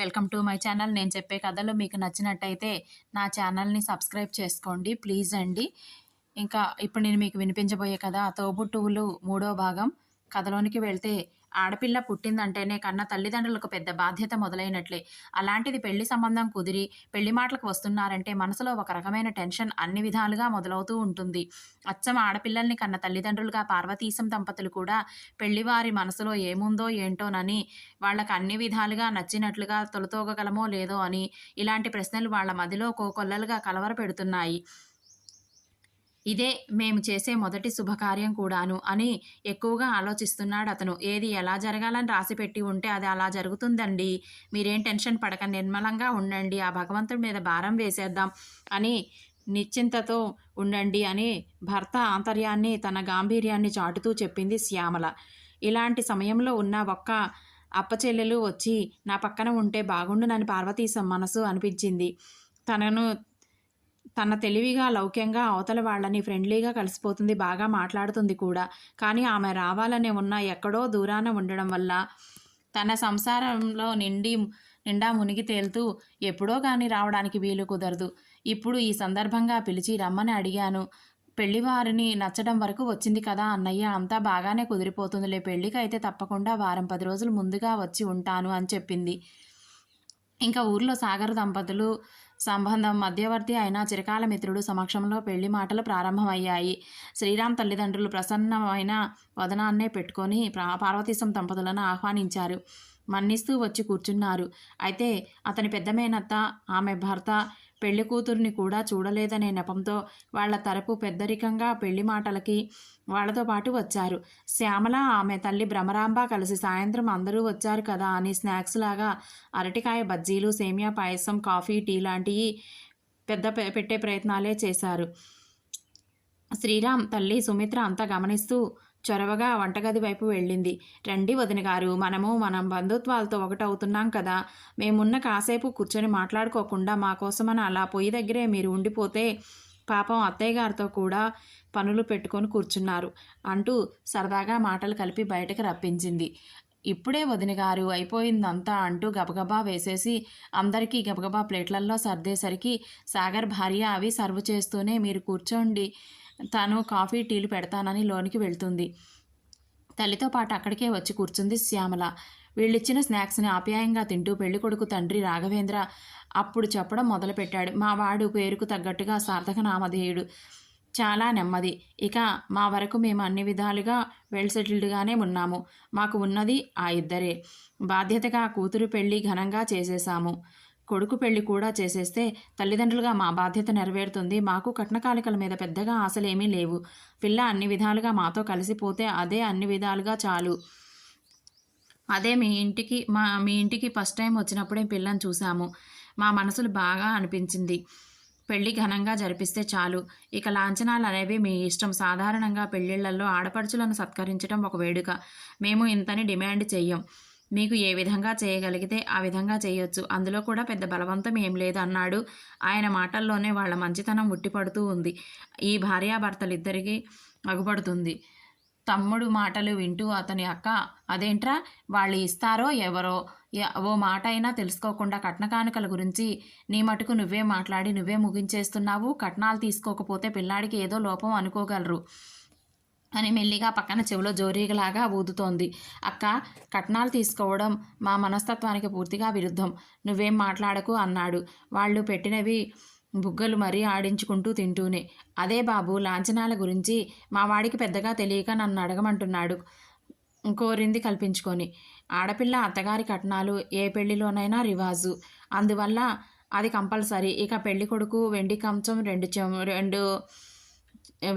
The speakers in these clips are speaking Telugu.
Welcome to my channel. నేను చెప్పే కథలు మీకు నచ్చినట్టయితే నా ఛానల్ని సబ్స్క్రైబ్ చేసుకోండి ప్లీజ్ అండి. ఇంకా ఇప్పుడు నేను మీకు వినిపించబోయే కథ తోబుట్టువులు మూడో భాగం. కథలోనికి వెళ్తే ఆడపిల్ల పుట్టిందంటేనే కన్న తల్లిదండ్రులకు పెద్ద బాధ్యత మొదలైనట్లే. అలాంటిది పెళ్ళి సంబంధం కుదిరి పెళ్ళి మాటలకు వస్తున్నారంటే మనసులో ఒక రకమైన టెన్షన్ అన్ని విధాలుగా మొదలవుతూ ఉంటుంది. అచ్చం ఆడపిల్లల్ని కన్న తల్లిదండ్రులుగా పార్వతీశం దంపతులు కూడా పెళ్ళివారి మనసులో ఏముందో ఏంటోనని వాళ్ళకు అన్ని విధాలుగా నచ్చినట్లుగా తొలతోగగలమో లేదో అని ఇలాంటి ప్రశ్నలు వాళ్ళ మదిలో కోకొల్లలుగా కలవర పెడుతున్నాయి ఇదే మేము చేసే మొదటి శుభకార్యం కూడాను అని ఎక్కువగా ఆలోచిస్తున్నాడు అతను. ఏది ఎలా జరగాలని రాసిపెట్టి ఉంటే అది అలా జరుగుతుందండి. మీరేం టెన్షన్ పడక నిర్మలంగా ఉండండి ఆ భగవంతుడి మీద భారం వేసేద్దాం అని నిశ్చింతతో ఉండండి అని భర్త ఆంతర్యాన్ని తన గాంభీర్యాన్ని చాటుతూ చెప్పింది శ్యామల. ఇలాంటి సమయంలో ఉన్న ఒక్క అప్పచెల్లెలు వచ్చి నా పక్కన ఉంటే బాగుండునని పార్వతీశం మనసు అనిపించింది. తనను తన తెలివిగా లౌక్యంగా అవతల వాళ్ళని ఫ్రెండ్లీగా కలిసిపోతుంది బాగా మాట్లాడుతుంది కూడా. కానీ ఆమె రావాలనే ఉన్న ఎక్కడో దూరాన ఉండడం వల్ల తన సంసారంలో నిండి నిండా మునిగి తేలుతూ ఎప్పుడో కానీ రావడానికి వీలు కుదరదు. ఇప్పుడు ఈ సందర్భంగా పిలిచి రమ్మని అడిగాను. పెళ్ళివారిని నచ్చడం వరకు వచ్చింది కదా అన్నయ్య అంతా బాగానే కుదిరిపోతుందిలే. పెళ్ళికి అయితే తప్పకుండా వారం పది రోజులు ముందుగా వచ్చి ఉంటాను అని చెప్పింది. ఇంకా ఊర్లో సాగర్ దంపతులు సంబంధం మధ్యవర్తి అయిన చిరకాల మిత్రుడు సమక్షంలో పెళ్ళి మాటలు ప్రారంభమయ్యాయి. శ్రీరామ్ తల్లిదండ్రులు ప్రసన్నమైన వదనాన్నే పెట్టుకొని పార్వతీశం దంపతులను ఆహ్వానించారు. మన్నిస్తూ వచ్చి కూర్చున్నారు. అయితే అతని పెద్ద మేనత్త ఆమె భర్త పెళ్ళి కూతుర్ని కూడా చూడలేదనే నెపంతో వాళ్ళ తరపు పెద్దరికంగా పెళ్ళి మాటలకి వాళ్ళతో పాటు వచ్చారు. శ్యామల ఆమె తల్లి భ్రమరాంబ కలిసి సాయంత్రం అందరూ వచ్చారు కదా అని స్నాక్స్ లాగా అరటికాయ బజ్జీలు సేమియా పాయసం కాఫీ టీ లాంటివి పెద్ద పెట్టే ప్రయత్నాలే చేశారు. శ్రీరామ్ తల్లి సుమిత్ర అంతా గమనిస్తూ చొరవగా వంటగది వైపు వెళ్ళింది. రండి వదిన గారు మనము మనం బంధుత్వాలతో ఒకటవుతున్నాం కదా. మేమున్న కాసేపు కూర్చొని మాట్లాడుకోకుండా మా కోసమని అలా పొయ్యి దగ్గరే మీరు ఉండిపోతే పాపం అత్తయ్య గారితో కూడా పనులు పెట్టుకొని కూర్చున్నారు అంటూ సరదాగా మాటలు కలిపి బయటకు రప్పించింది. ఇప్పుడే వదిన గారు అయిపోయిందంతా అంటూ గబగబా వేసేసి అందరికీ గబగబా ప్లేట్లల్లో సర్దేసరికి సాగర్ భార్య అవి సర్వ్ చేస్తూనే మీరు కూర్చోండి. తను కాఫీ టీలు పెడతానని లోనికి వెళ్తుంది. తల్లితో పాటు అక్కడికే వచ్చి కూర్చుంది శ్యామల. వీళ్ళిచ్చిన స్నాక్స్ని ఆప్యాయంగా తింటూ పెళ్ళికొడుకు తండ్రి రాఘవేంద్ర అప్పుడు చెప్పడం మొదలుపెట్టాడు. మా వాడు పేరుకు తగ్గట్టుగా సార్థక నామధేయుడు చాలా నెమ్మది. ఇక మా వరకు మేము అన్ని విధాలుగా వెల్ సెటిల్డ్గానే ఉన్నాము. మాకు ఉన్నది ఆ ఇద్దరే. బాధ్యతగా కూతురు పెళ్ళి ఘనంగా చేసేశాము. కొడుకు పెళ్ళి కూడా చేసేస్తే తల్లిదండ్రులుగా మా బాధ్యత నెరవేరుతుంది. మాకు కట్నకాలికల మీద పెద్దగా ఆశలేమీ లేవు. పిల్ల అన్ని విధాలుగా మాతో కలిసిపోతే అదే అన్ని విధాలుగా చాలు. అదే మీ ఇంటికి మా మీ ఇంటికి ఫస్ట్ టైం వచ్చినప్పుడే పిల్లని చూసాము మా మనసులు బాగా అనిపించింది. పెళ్ళి ఘనంగా జరిపిస్తే చాలు. ఇక లాంఛనాలు అనేవి మీ ఇష్టం. సాధారణంగా పెళ్ళిళ్ళలో ఆడపడుచులను సత్కరించడం ఒక వేడుక. మేము ఇంతని డిమాండ్ చెయ్యం. మీకు ఏ విధంగా చేయగలిగితే ఆ విధంగా చేయొచ్చు. అందులో కూడా పెద్ద బలవంతం ఏం లేదు అన్నాడు ఆయన మాటల్లోనే వాళ్ళ మంచితనం ఉట్టిపడుతూ ఉంది. ఈ భార్యాభర్తలిద్దరికీ అగుపడుతుంది. తమ్ముడు మాటలు వింటూ అతని అక్క అదేంట్రా? వాళ్ళు ఇస్తారో ఎవరో? ఓ మాట అయినా తెలుసుకోకుండా కట్న కానుకల గురించి నీ మటుకు నువ్వే మాట్లాడి నువ్వే ముగించేస్తున్నావు. కట్నాలు తీసుకోకపోతే పిల్లాడికి ఏదో లోపం అనుకోగలరు. అని మెల్లిగా పక్కన చెవిలో జోరీగలాగా ఊదుతోంది. అక్క కట్నాలు తీసుకోవడం మా మనస్తత్వానికి పూర్తిగా విరుద్ధం. నువ్వేం మాట్లాడకు అన్నాడు. వాళ్ళు పెట్టినవి బుగ్గలు మరీ ఆడించుకుంటూ తింటూనే. అదే బాబు లాంఛనాల గురించి మా వాడికి పెద్దగా తెలియక నన్ను అడగమంటున్నాడు. కోరింది కల్పించుకొని. ఆడపిల్ల అత్తగారి కట్నాలు ఏ పెళ్ళిలోనైనా రివాజు. అందువల్ల అది కంపల్సరీ. ఇక పెళ్ళి కొడుకు వెండి కంచం రెండు రెండు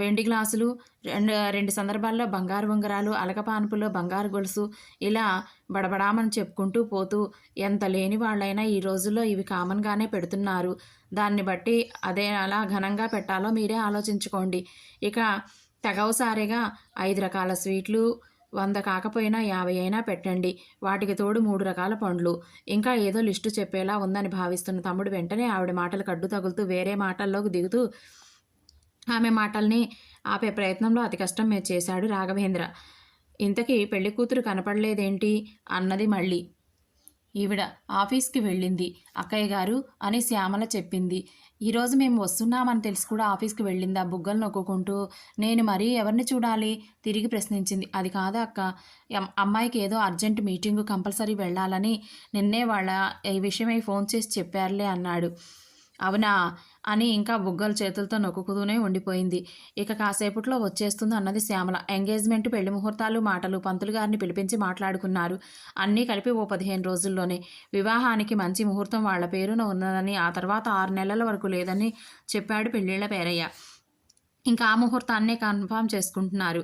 వెండి గ్లాసులు రెండు రెండు సందర్భాల్లో బంగారు ఉంగరాలు అలకపానుపులో బంగారు గొలుసు ఇలా బడబడామని చెప్పుకుంటూ పోతూ ఎంత లేని వాళ్ళైనా ఈ రోజుల్లో ఇవి కామన్గానే పెడుతున్నారు. దాన్ని బట్టి అదే అలా ఘనంగా పెట్టాలో మీరే ఆలోచించుకోండి. ఇక తగవసారిగా ఐదు రకాల స్వీట్లు వంద కాకపోయినా యాభై అయినా పెట్టండి. వాటికి తోడు మూడు రకాల పండ్లు. ఇంకా ఏదో లిస్టు చెప్పేలా ఉందని భావిస్తున్న తమ్ముడు వెంటనే ఆవిడ మాటలు కడ్డు తగులుతూ వేరే మాటల్లోకి దిగుతూ ఆమె మాటల్ని ఆపే ప్రయత్నంలో అతి కష్టం మీద చేశాడు రాఘవేంద్ర. ఇంతకీ పెళ్ళి కూతురు కనపడలేదేంటి అన్నది మళ్ళీ. ఈవిడ ఆఫీస్కి వెళ్ళింది. అక్కయ్య గారు అని శ్యామల చెప్పింది. ఈరోజు మేము వస్తున్నామని తెలిసి కూడా ఆఫీస్కి వెళ్ళింది. ఆ బుగ్గలు నొక్కుంటూ నేను మరీ ఎవరిని చూడాలి? తిరిగి ప్రశ్నించింది. అది కాదు అక్క? అమ్మాయికి ఏదో అర్జెంట్ మీటింగు కంపల్సరీ వెళ్ళాలని నిన్నే వాళ్ళ ఈ విషయమై ఫోన్ చేసి చెప్పారులే అన్నాడు. అవునా? అని ఇంకా బుగ్గలు చేతులతో నొక్కుతూనే ఉండిపోయింది. ఇక కాసేపట్లో వచ్చేస్తుంది అన్నది శ్యామల. ఎంగేజ్మెంట్ పెళ్ళి ముహూర్తాలు మాటలు పంతులు గారిని పిలిపించి మాట్లాడుకున్నారు. అన్నీ కలిపి ఓ పదిహేను రోజుల్లోనే. వివాహానికి మంచి ముహూర్తం వాళ్ళ పేరున ఉన్నదని ఆ తర్వాత ఆరు నెలల వరకు లేదని చెప్పాడు పెళ్ళిళ్ళ పేరయ్య. ఇంకా ఆ ముహూర్తాన్నే కన్ఫామ్ చేసుకుంటున్నారు.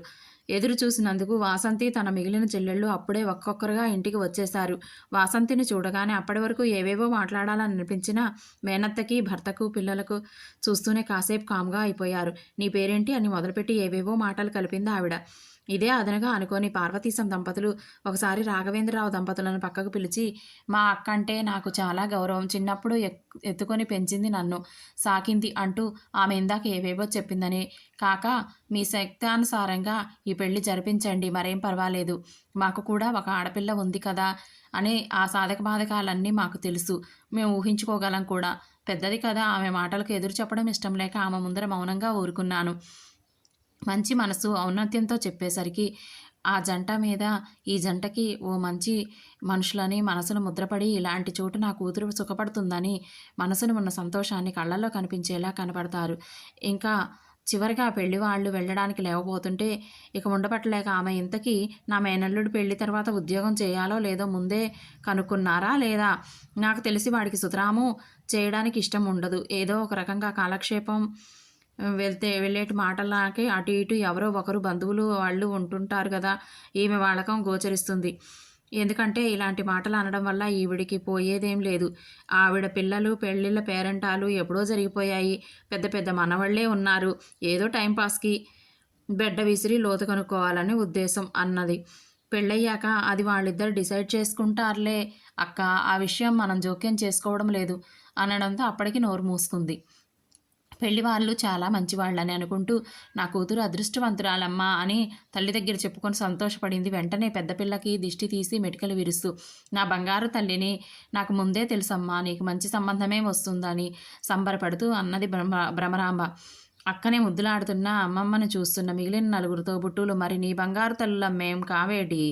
ఎదురు చూసినందుకు వాసంతి తన మిగిలిన చెల్లెళ్ళు అప్పుడే ఒక్కొక్కరుగా ఇంటికి వచ్చేశారు. వాసంతిని చూడగానే అప్పటి వరకు ఏవేవో మాట్లాడాలని అనిపించినా మేనత్తకి భర్తకు పిల్లలకు చూస్తూనే కాసేపు కామ్గా అయిపోయారు. నీ పేరేంటి? అని మొదలుపెట్టి ఏవేవో మాటలు కలిపింది ఆవిడ. ఇదే అదనగా అనుకోని పార్వతీశం దంపతులు ఒకసారి రాఘవేంద్రరావు దంపతులను పక్కకు పిలిచి మా అక్క అంటే నాకు చాలా గౌరవం. చిన్నప్పుడు ఎత్తుకొని పెంచింది నన్ను. సాకింది అంటూ ఆమె ఇందాక ఏవేవో చెప్పిందని. కాక మీ శక్తానుసారంగా ఈ పెళ్ళి జరిపించండి. మరేం పర్వాలేదు. మాకు కూడా ఒక ఆడపిల్ల ఉంది కదా అని ఆ సాధక బాధకాలన్నీ మాకు తెలుసు. మేము ఊహించుకోగలం కూడా. పెద్దది కదా. ఆమె మాటలకు ఎదురు చెప్పడం ఇష్టం లేక ఆమె ముందర మౌనంగా ఊరుకున్నాను. మంచి మనసు ఔన్నత్యంతో చెప్పేసరికి ఆ జంట మీద ఈ జంటకి ఓ మంచి మనుషులని మనసును ముద్రపడి ఇలాంటి చోటు నా కూతురు సుఖపడుతుందని మనసును ఉన్న సంతోషాన్ని కళ్ళల్లో కనిపించేలా కనపడతారు. ఇంకా చివరిగా పెళ్ళి వాళ్ళు వెళ్ళడానికి లేవబోతుంటే ఇక ఉండపట్టలేక ఆమె ఇంతకీ నా మేనల్లుడు పెళ్ళి తర్వాత ఉద్యోగం చేయాలో లేదో ముందే కనుక్కున్నారా లేదా? నాకు తెలిసి వాడికి సుతరాము చేయడానికి ఇష్టం ఉండదు. ఏదో ఒక రకంగా కాలక్షేపం వెళ్తే వెళ్ళేటి మాటలకి అటు ఇటు ఎవరో ఒకరు బంధువులు వాళ్ళు ఉంటుంటారు కదా ఈమె వాళ్ళకం గోచరిస్తుంది. ఎందుకంటే ఇలాంటి మాటలు అనడం వల్ల ఈవిడికి పోయేదేం లేదు. ఆవిడ పిల్లలు పెళ్ళిళ్ళ పేరెంటాలు ఎప్పుడో జరిగిపోయాయి. పెద్ద పెద్ద మనవాళ్ళే ఉన్నారు. ఏదో టైంపాస్కి బెడ్డ విసిరి లోతు కనుక్కోవాలని ఉద్దేశం అన్నది. పెళ్ళయ్యాక అది వాళ్ళిద్దరు డిసైడ్ చేసుకుంటారులే. అక్క ఆ విషయం మనం జోక్యం చేసుకోవడం లేదు అనడంతో అప్పటికి నోరు మూసుకుంది. పెళ్ళి వాళ్ళు చాలా మంచివాళ్ళని అనుకుంటూ నా కూతురు అదృష్టవంతురాలమ్మా అని తల్లి దగ్గర చెప్పుకొని సంతోషపడింది. వెంటనే పెద్ద పిల్లకి దిష్టి తీసి మెటికలు విరుస్తూ నా బంగారు తల్లిని నాకు ముందే తెలుసమ్మా నీకు మంచి సంబంధమే వస్తుందని సంబరపడుతూ అన్నది బ్రహ్మ భ్రమరాంబ. అక్కనే ముద్దులాడుతున్న అమ్మమ్మను చూస్తున్న మిగిలిన నలుగురితో బుట్టులు మరి నీ బంగారు తల్లులం మేం కావేటి?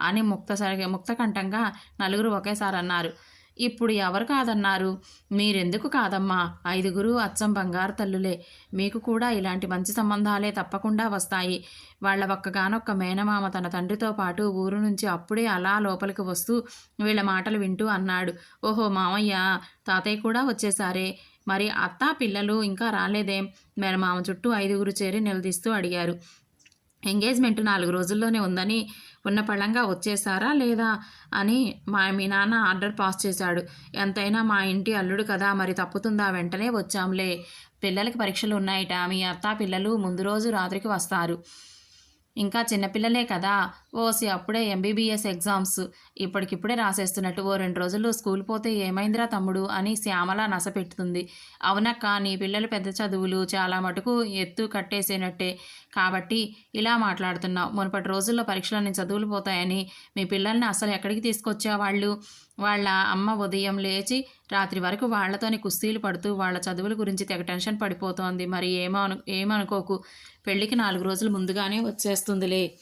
అని ముక్త ముక్తకంఠంగా నలుగురు ఒకేసారి అన్నారు. ఇప్పుడు ఎవరు కాదన్నారు? మీరెందుకు కాదమ్మా? ఐదుగురు అచ్చం బంగారు తల్లులే. మీకు కూడా ఇలాంటి మంచి సంబంధాలే తప్పకుండా వస్తాయి. వాళ్ళ ఒక్కగానొక్క మేనమామ తన తండ్రితో పాటు ఊరు నుంచి అప్పుడే అలా లోపలికి వస్తూ వీళ్ళ మాటలు వింటూ అన్నాడు. ఓహో మామయ్య తాతయ్య కూడా వచ్చేసారే. మరి అత్త పిల్లలు ఇంకా రాలేదేం? మేనమామ చుట్టూ ఐదుగురు చేరి నిలదీస్తూ అడిగారు. ఎంగేజ్మెంట్ నాలుగు రోజుల్లోనే ఉందని ఉన్న పళ్ళంగా వచ్చేసారా లేదా అని మా మీ నాన్న ఆర్డర్ పాస్ చేశాడు. ఎంతైనా మా ఇంటి అల్లుడు కదా మరి తప్పుతుందా వెంటనే వచ్చాంలే. పిల్లలకి పరీక్షలు ఉన్నాయట. మీ అత్త పిల్లలు ముందు రోజు రాత్రికి వస్తారు. ఇంకా చిన్నపిల్లలే కదా. ఓసి అప్పుడే ఎంబీబీఎస్ ఎగ్జామ్స్ ఇప్పటికిప్పుడే రాసేస్తున్నట్టు ఓ రెండు రోజుల్లో స్కూల్ పోతే ఏమైందిరా తమ్ముడు అని శ్యామల నసపెట్టుతుంది అవునక్క నీ పిల్లలు పెద్ద చదువులు చాలా మటుకు ఎత్తు కట్టేసేనట్టే. కాబట్టి ఇలా మాట్లాడుతున్నావు. మునుపటి రోజుల్లో పరీక్షలన్నీ చదువులు పోతాయని మీ పిల్లల్ని అసలు ఎక్కడికి తీసుకొచ్చేవాళ్ళు? వాళ్ళు వాళ్ళ అమ్మ ఉదయం లేచి రాత్రి వరకు వాళ్ళతోనే కుస్తీలు పడుతూ వాళ్ళ చదువుల గురించి తెగ టెన్షన్ పడిపోతోంది. మరి ఏమో అను ఏమనుకోకు? పెళ్ళికి నాలుగు రోజులు ముందుగానే వచ్చేస్తుందిలే.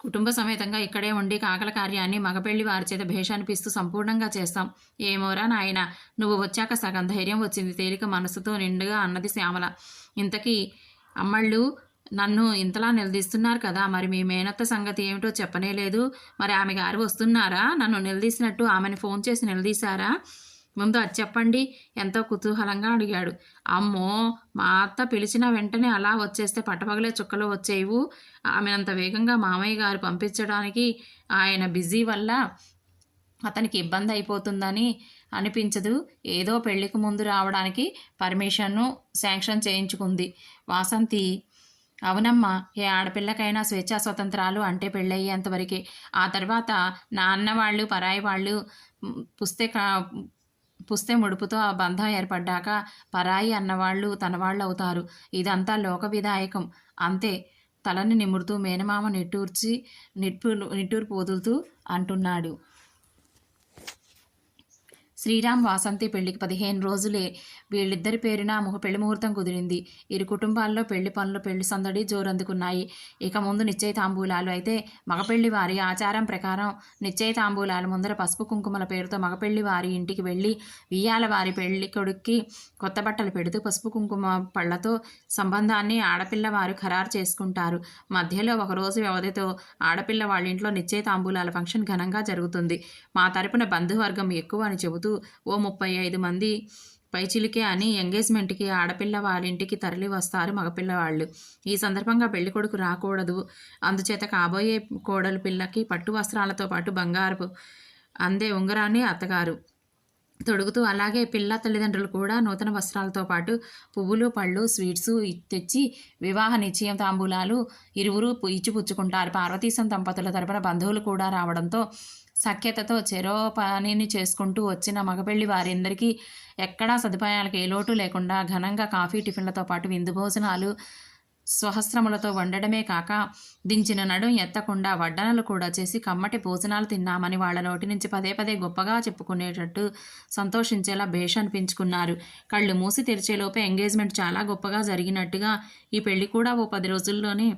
కుటుంబ సమేతంగా ఇక్కడే ఉండి కాకల కార్యాన్ని మగపెళ్ళి వారి చేత భేషానిపిస్తూ సంపూర్ణంగా చేస్తాం. ఏమోరా నాయన నువ్వు వచ్చాక సగం ధైర్యం వచ్చింది. తేలిక మనసుతో నిండుగా అన్నది శ్యామల. ఇంతకీ అమ్మళ్ళు నన్ను ఇంతలా నిలదీస్తున్నారు కదా మరి మీ మేనత్త సంగతి ఏమిటో చెప్పనే లేదు. మరి ఆమె గారు వస్తున్నారా? నన్ను నిలదీసినట్టు ఆమెను ఫోన్ చేసి నిలదీశారా? ముందు అది చెప్పండి ఎంతో కుతూహలంగా అడిగాడు. అమ్మో మా అత్త పిలిచిన వెంటనే అలా వచ్చేస్తే పట్టపగలే చుక్కలు వచ్చేవు ఆమె అంత వేగంగా మామయ్య గారు పంపించడానికి ఆయన బిజీ వల్ల అతనికి ఇబ్బంది అయిపోతుందని అనిపించదు. ఏదో పెళ్ళికి ముందు రావడానికి పర్మిషన్ను శాంక్షన్ చేయించుకుంది. వాసంతి అవునమ్మా ఏ ఆడపిల్లకైనా స్వేచ్ఛా స్వతంత్రాలు అంటే పెళ్ళయ్యేంతవరకే. ఆ తర్వాత నాన్న వాళ్ళు పరాయి వాళ్ళు పుస్తే పుస్తక పుస్తే ముడుపుతో ఆ బంధం ఏర్పడ్డాక పరాయి అన్నవాళ్ళు తనవాళ్ళు అవుతారు ఇదంతా లోక విధాయకం. అంతే తలని నిమురుతూ మేనమామ నిట్టూర్చి నిట్టూరు నిట్టూర్పు వదులుతూ అంటున్నాడు. శ్రీరామ్ వాసంతి పెళ్ళికి పదిహేను రోజులే. వీళ్ళిద్దరి పేరున ముహ పెళ్ళి ముహూర్తం కుదిరింది. ఇరు కుటుంబాల్లో పెళ్ళి పనులు పెళ్ళి సందడి జోరందుకున్నాయి. ఇక ముందు నిశ్చయతాంబూలాలు అయితే మగపెళ్ళి వారి ఆచారం ప్రకారం నిశ్చయతాంబూలాలు ముందర పసుపు కుంకుమల పేరుతో మగపెళ్ళి వారి ఇంటికి వెళ్ళి వియ్యాల వారి పెళ్ళి కొడుక్కి కొత్త బట్టలు పెడుతూ పసుపు కుంకుమ పళ్ళతో సంబంధాన్ని ఆడపిల్ల వారు ఖరారు చేసుకుంటారు. మధ్యలో ఒకరోజు వ్యవధితో ఆడపిల్ల వాళ్ళ ఇంట్లో నిశ్చయ తాంబూలాల ఫంక్షన్ ఘనంగా జరుగుతుంది. మా తరపున బంధువర్గం ఎక్కువ అని చెబుతూ ఓ ముప్పై ఐదు మంది పైచిలికే అని ఎంగేజ్మెంట్కి ఆడపిల్ల వాళ్ళింటికి తరలి వస్తారు మగపిల్లవాళ్ళు. ఈ సందర్భంగా పెళ్ళి కొడుకు రాకూడదు. అందుచేత కాబోయే కోడలు పిల్లకి పట్టు వస్త్రాలతో పాటు బంగారపు అందే ఉంగరాన్ని అత్తగారు తొడుగుతూ అలాగే పిల్ల తల్లిదండ్రులు కూడా నూతన వస్త్రాలతో పాటు పువ్వులు పళ్ళు స్వీట్స్ తెచ్చి వివాహ నిశ్చయం తాంబూలాలు ఇరువురు ఇచ్చిపుచ్చుకుంటారు. పార్వతీశం దంపతుల తరపున బంధువులు కూడా రావడంతో సఖ్యతతో చెరో పనిని చేసుకుంటూ వచ్చిన మగపెళ్ళి వారందరికీ ఎక్కడా సదుపాయాలకు ఏ లోటు లేకుండా ఘనంగా కాఫీ టిఫిన్లతో పాటు విందు భోజనాలు సహస్రములతో వండడమే కాక దించిన నడుం ఎత్తకుండా వడ్డనలు కూడా చేసి కమ్మటి భోజనాలు తిన్నామని వాళ్ళ నోటి నుంచి పదే పదే గొప్పగా చెప్పుకునేటట్టు సంతోషించేలా భేష్ అనిపించుకున్నారు. కళ్ళు మూసి తెరిచేలోపే ఎంగేజ్మెంట్ చాలా గొప్పగా జరిగినట్టుగా ఈ పెళ్ళి కూడా ఓ పది రోజుల్లోనే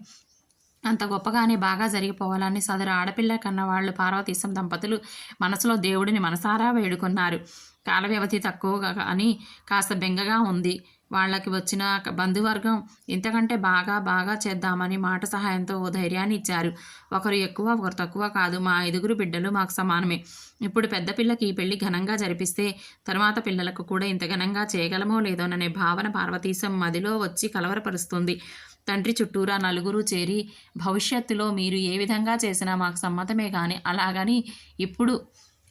అంత గొప్పగానే బాగా జరిగిపోవాలని సదరు ఆడపిల్ల కన్న వాళ్ళు పార్వతీశం దంపతులు మనసులో దేవుడిని మనసారా వేడుకున్నారు. కాల వ్యవధి తక్కువగా అని కాస్త బెంగగా ఉంది. వాళ్ళకి వచ్చిన బంధువర్గం ఇంతకంటే బాగా బాగా చేద్దామని మాట సహాయంతో ఓ ధైర్యాన్ని ఇచ్చారు. ఒకరు ఎక్కువ ఒకరు తక్కువ కాదు. మా ఐదుగురు బిడ్డలు మాకు సమానమే. ఇప్పుడు పెద్ద పిల్లకి ఈ పెళ్ళి ఘనంగా జరిపిస్తే తర్వాత పిల్లలకు కూడా ఇంత ఘనంగా చేయగలమో లేదోననే భావన పార్వతీశం మదిలో వచ్చి కలవరపరుస్తుంది. తండ్రి చుట్టూరా నలుగురు చేరి భవిష్యత్తులో మీరు ఏ విధంగా చేసినా మాకు సమ్మతమే కానీ అలాగని ఇప్పుడు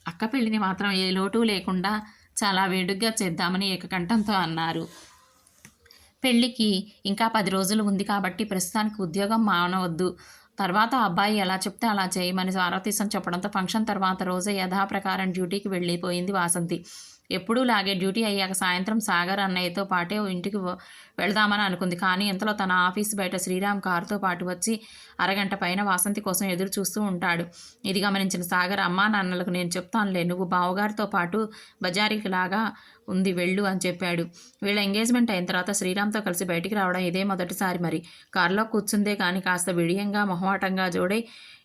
అక్క పెళ్ళిని మాత్రం ఏ లోటు లేకుండా చాలా వేడుగ్గా చేద్దామని ఏకకంఠంతో అన్నారు. పెళ్ళికి ఇంకా పది రోజులు ఉంది కాబట్టి ప్రస్తుతానికి ఉద్యోగం మానవద్దు. తర్వాత అబ్బాయి ఎలా చెప్తే అలా చేయమని పార్వతీశం చెప్పడంతో ఫంక్షన్ తర్వాత రోజే యథాప్రకారం డ్యూటీకి వెళ్ళిపోయింది వాసంతి. ఎప్పుడూ లాగే డ్యూటీ అయ్యాక సాయంత్రం సాగర్ అన్నయ్యతో పాటే ఓ ఇంటికి వెళదామని అనుకుంది. కానీ ఇంతలో తన ఆఫీస్ బయట శ్రీరామ్ కారుతో పాటు వచ్చి అరగంట పైన వాసంతి కోసం ఎదురు చూస్తూ ఉంటాడు. ఇది గమనించిన సాగర్ అమ్మా నాన్నలకు నేను చెప్తానులే నువ్వు బావగారితో పాటు బజారీకి లాగా ఉంది వెళ్ళు అని చెప్పాడు. వీళ్ళ ఎంగేజ్మెంట్ అయిన తర్వాత శ్రీరామ్తో కలిసి బయటికి రావడం ఇదే మొదటిసారి మరి. కారులో కూర్చుందే కానీ కాస్త విడియంగా మొహమాటంగా జోడై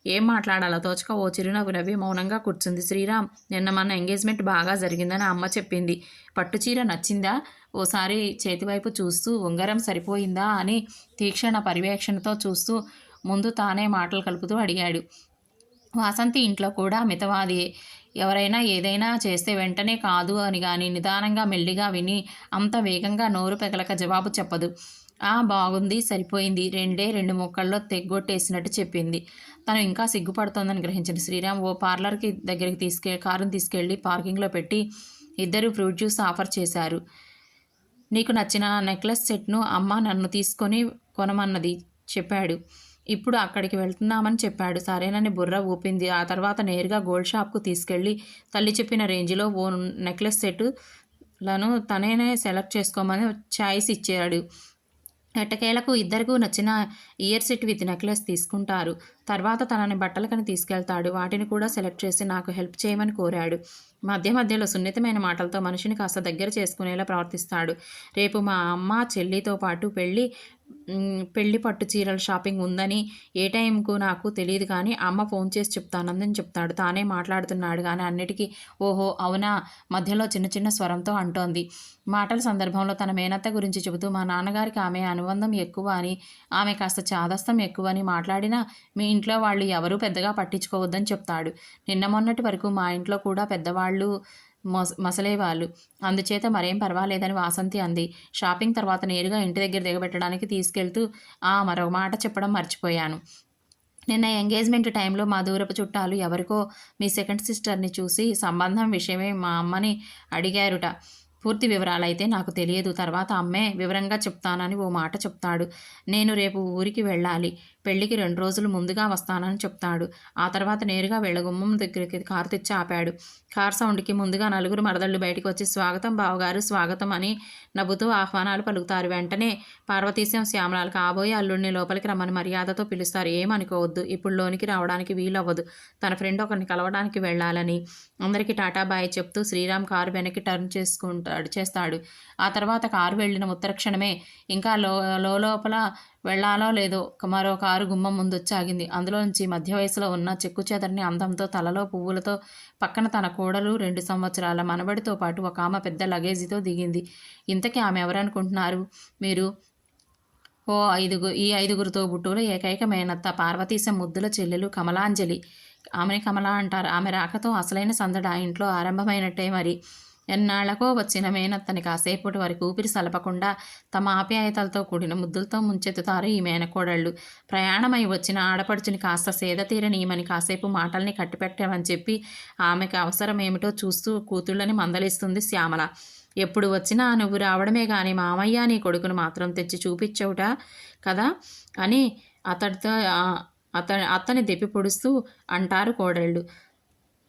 ఏం మాట్లాడాలో తోచక ఓ చిరునవ్వు నవ్వి మౌనంగా కూర్చుంది శ్రీరామ్. నిన్న మన ఎంగేజ్మెంట్ బాగా జరిగిందని అమ్మ చెప్పింది. పట్టుచీర నచ్చిందా? ఓసారి చేతివైపు చూస్తూ ఉంగరం సరిపోయిందా? అని తీక్షణ పర్యవేక్షణతో చూస్తూ ముందు తానే మాటలు కలుపుతూ అడిగాడు. వాసంతి ఇంట్లో కూడా మితవాదియే ఎవరైనా ఏదైనా చేస్తే వెంటనే కాదు అని కానీ నిదానంగా మెల్లిగా విని అంత వేగంగా నోరు పెగలక జవాబు చెప్పదు. ఆ బాగుంది సరిపోయింది. రెండే రెండు ముక్కల్లో తెగ్గొట్టేసినట్టు చెప్పింది. తను ఇంకా సిగ్గుపడుతోందని గ్రహించిన శ్రీరామ్ ఓ పార్లర్కి దగ్గరికి తీసుకె కారుని తీసుకెళ్ళి పార్కింగ్లో పెట్టి ఇద్దరు ఫ్రూట్ జ్యూస్ ఆఫర్ చేశారు. నీకు నచ్చిన నెక్లెస్ సెట్ను అమ్మ నన్ను తీసుకొని కొనమన్నది చెప్పాడు. ఇప్పుడు అక్కడికి వెళ్తున్నామని చెప్పాడు. సరేనని బుర్ర ఊపింది. ఆ తర్వాత నేరుగా గోల్డ్ షాప్కు తీసుకెళ్ళి తల్లి చెప్పిన రేంజ్లో ఓ నెక్లెస్ సెట్లను తనేనే సెలెక్ట్ చేసుకోమని చాయిస్ ఇచ్చాడు. ఎట్టకేలకు ఇద్దరికూ నచ్చిన ఇయర్ సెట్ విత్ నెక్లెస్ తీసుకుంటారు. తర్వాత తనని బట్టలకని తీసుకెళ్తాడు. వాటిని కూడా సెలెక్ట్ చేసి నాకు హెల్ప్ చేయమని కోరాడు. మధ్య మధ్యలో సున్నితమైన మాటలతో మనిషిని కాస్త దగ్గర చేసుకునేలా ప్రవర్తిస్తాడు. రేపు మా అమ్మ చెల్లితో పాటు పెళ్ళి పెళ్ళి పెళ్ళి పట్టు చీరల షాపింగ్ ఉందని ఏ టైంకు నాకు తెలియదు కానీ అమ్మ ఫోన్ చేసి చెప్తానందని చెప్తాడు. తానే మాట్లాడుతున్నాడు కానీ అన్నిటికీ ఓహో అవునా? మధ్యలో చిన్న చిన్న స్వరంతో అంటోంది. మాటల సందర్భంలో తన మేనత్త గురించి చెబుతూ మా నాన్నగారికి ఆమె అనుబంధం ఎక్కువ అని ఆమె కాస్త చాదస్తం ఎక్కువ అని మాట్లాడినా మీ ఇంట్లో వాళ్ళు ఎవరూ పెద్దగా పట్టించుకోవద్దని చెప్తాడు. నిన్న మొన్నటి వరకు మా ఇంట్లో కూడా పెద్దవాళ్ళు వాళ్ళు మొస మసలేవాళ్ళు. అందుచేత మరేం పర్వాలేదని వాసంతి అంది. షాపింగ్ తర్వాత నేరుగా ఇంటి దగ్గర దిగబెట్టడానికి తీసుకెళ్తూ ఆ మరో మాట చెప్పడం మర్చిపోయాను. నిన్న ఎంగేజ్మెంట్ టైంలో మా దూరపు చుట్టాలు ఎవరికో మీ సెకండ్ సిస్టర్ని చూసి సంబంధం విషయమే మా అమ్మని అడిగారుట. పూర్తి వివరాలైతే నాకు తెలియదు. తర్వాత అమ్మే వివరంగా చెప్తానని ఓ మాట చెప్తాడు. నేను రేపు ఊరికి వెళ్ళాలి. పెళ్ళికి రెండు రోజులు ముందుగా వస్తానని చెప్తాడు. ఆ తర్వాత నేరుగా వెళ్ళగుమ్మం దగ్గరికి కారు తెచ్చి ఆపాడు. కార్ సౌండ్కి ముందుగా నలుగురు మరదళ్ళు బయటకు వచ్చి స్వాగతం బావగారు స్వాగతం అని నవ్వుతూ ఆహ్వానాలు పలుకుతారు. వెంటనే పార్వతీశం శ్యామలాలు కాబోయే అల్లుడిని లోపలికి రమ్మని మర్యాదతో పిలుస్తారు. ఏమనుకోవద్దు. ఇప్పుడు లోనికి రావడానికి వీలవ్వదు. తన ఫ్రెండ్ ఒకరిని కలవడానికి వెళ్ళాలని అందరికీ టాటా బాయ్ చెప్తూ శ్రీరామ్ కారు వెనక్కి టర్న్ చేసుకుంటూ చేస్తాడు ఆ తర్వాత కారు వెళ్ళిన ఉత్తర క్షణమే ఇంకా లో లోపల వెళ్ళాలో లేదో మరో కారు గుమ్మం ముందు వచ్చి ఆగింది మధ్య వయసులో ఉన్న చెక్కు చెదరని అందంతో తలలో పువ్వులతో పక్కన తన కోడలు రెండు సంవత్సరాల మనబడితో పాటు ఒక ఆమె పెద్ద లగేజీతో దిగింది. ఇంతకీ ఆమె ఎవరనుకుంటున్నారు? మీరు ఓ ఐదుగు ఈ ఐదుగురితో బుట్టులు ఏకైక మేనత్త పార్వతీశం ముద్దుల చెల్లెలు కమలాంజలి. ఆమెని కమల అంటారు. ఆమె రాకతో అసలైన సందడి ఆ ఇంట్లో ఆరంభమైనట్టే మరి. ఎన్నాళ్ళకో వచ్చిన మేనత్తని కాసేపటి వరకు ఊపిరి సలపకుండా తమ ఆప్యాయతలతో కూడిన ముద్దులతో ముంచెత్తుతారు ఈ మేనకోడళ్ళు. ప్రయాణమై వచ్చిన ఆడపడుచుని కాస్త సేద తీరనీయమని కాసేపు మాటల్ని కట్టిపెట్టామని చెప్పి ఆమెకు అవసరం ఏమిటో చూస్తూ కూతుళ్ళని మందలిస్తుంది శ్యామల. ఎప్పుడు వచ్చినా నువ్వు రావడమే కానీ మామయ్య నీ కొడుకును మాత్రం తెచ్చి చూపించవుట కదా? అని అతడితో అత అతని దెప్పి పొడుస్తూ అంటారు కోడళ్ళు.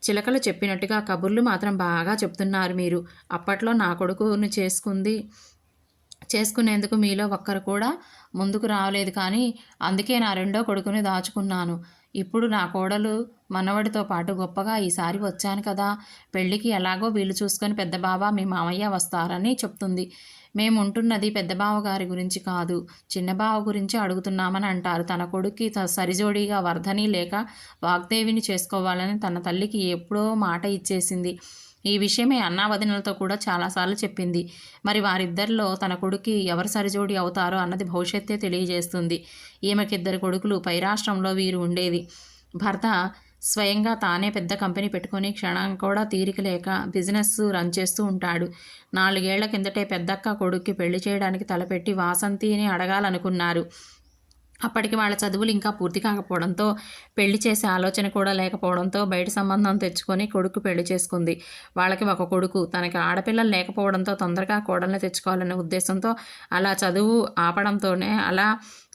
చిలకలు చెప్పినట్టుగా కబుర్లు మాత్రం బాగా చెప్తున్నారు మీరు. అప్పట్లో నా కొడుకును చేసుకుంది చేసుకునేందుకు మీలో ఒక్కరు కూడా ముందుకు రావలేదు కానీ అందుకే నా రెండో కొడుకుని దాచుకున్నాను. ఇప్పుడు నా కోడలు మనవడితో పాటు గొప్పగా ఈసారి వచ్చాను కదా. పెళ్ళికి ఎలాగో వీలు చూసుకొని పెద్ద బాబా మీ మామయ్య వస్తారని చెప్తుంది. మేము ఉంటున్నది పెద్ద బావ గారి గురించి కాదు. చిన్న బావ గురించి అడుగుతున్నామని అంటారు. తన కొడుక్కి సరిజోడిగా వర్ధని లేక వాగ్దేవిని చేసుకోవాలని తన తల్లికి ఎప్పుడో మాట ఇచ్చేసింది. ఈ విషయమే అన్నావదినలతో కూడా చాలాసార్లు చెప్పింది. మరి వారిద్దరిలో తన కొడుకు ఎవరు సరిజోడి అవుతారో అన్నది భవిష్యత్తే తెలియజేస్తుంది. ఈమెకిద్దరు కొడుకులు పై రాష్ట్రంలో వీరు ఉండేది. భర్త స్వయంగా తానే పెద్ద కంపెనీ పెట్టుకొని క్షణం కూడా తీరిక లేక బిజినెస్ రన్ చేస్తూ ఉంటాడు. నాలుగేళ్ళ కిందటే పెద్దక్క కొడుక్కి పెళ్ళి చేయడానికి తలపెట్టి వాసంతిని అడగాలనుకున్నారు. అప్పటికి వాళ్ళ చదువులు ఇంకా పూర్తి కాకపోవడంతో పెళ్ళి చేసే ఆలోచన కూడా లేకపోవడంతో బయట సంబంధం తెచ్చుకొని కొడుకు పెళ్ళి చేసుకుంది. వాళ్ళకి ఒక కొడుకు. తనకి ఆడపిల్లలు లేకపోవడంతో తొందరగా కోడల్ని తెచ్చుకోవాలనే ఉద్దేశంతో అలా చదువు ఆపడంతోనే అలా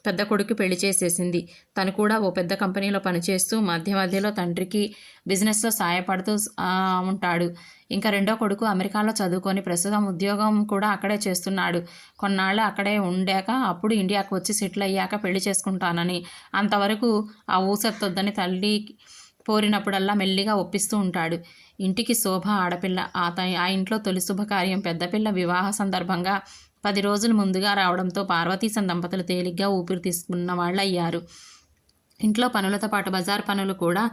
పెద్ద కొడుకు పెళ్ళి చేసేసింది. తను కూడా ఓ పెద్ద కంపెనీలో పనిచేస్తూ మధ్య మధ్యలో తండ్రికి బిజినెస్లో సాయపడుతూ ఉంటాడు. ఇంకా రెండో కొడుకు అమెరికాలో చదువుకొని ప్రస్తుతం ఉద్యోగం కూడా అక్కడే చేస్తున్నాడు. కొన్నాళ్ళు అక్కడే ఉండాక అప్పుడు ఇండియాకు వచ్చి సెటిల్ అయ్యాక పెళ్ళి చేసుకుంటానని. అంతవరకు ఆ ఊసెత్తొద్దని తల్లి పోరినప్పుడల్లా మెల్లిగా ఒప్పిస్తూ ఉంటాడు. ఇంటికి శోభ ఆడపిల్ల. ఆ ఆ ఇంట్లో తొలి శుభకార్యం పెద్దపిల్ల వివాహ సందర్భంగా పది రోజులు ముందుగా రావడంతో పార్వతీశం దంపతులు తేలిగ్గా ఊపిరి తీసుకున్న వాళ్ళయ్యారు. ఇంట్లో పనులతో పాటు బజార్ పనులు కూడా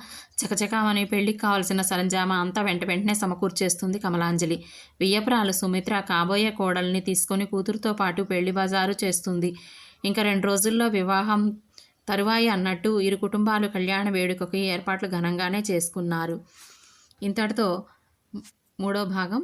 చకచకామని పెళ్ళికి కావాల్సిన సరంజామా అంతా వెంట వెంటనే సమకూర్చేస్తుంది కమలాంజలి. వియ్యపురాలు సుమిత్ర కాబోయే కోడల్ని తీసుకొని కూతురుతో పాటు పెళ్ళి బజారు చేస్తుంది. ఇంకా రెండు రోజుల్లో వివాహం తరువాయి అన్నట్టు ఇరు కుటుంబాలు కళ్యాణ వేడుకకి ఏర్పాట్లు ఘనంగానే చేసుకున్నారు. ఇంతటితో మూడో భాగం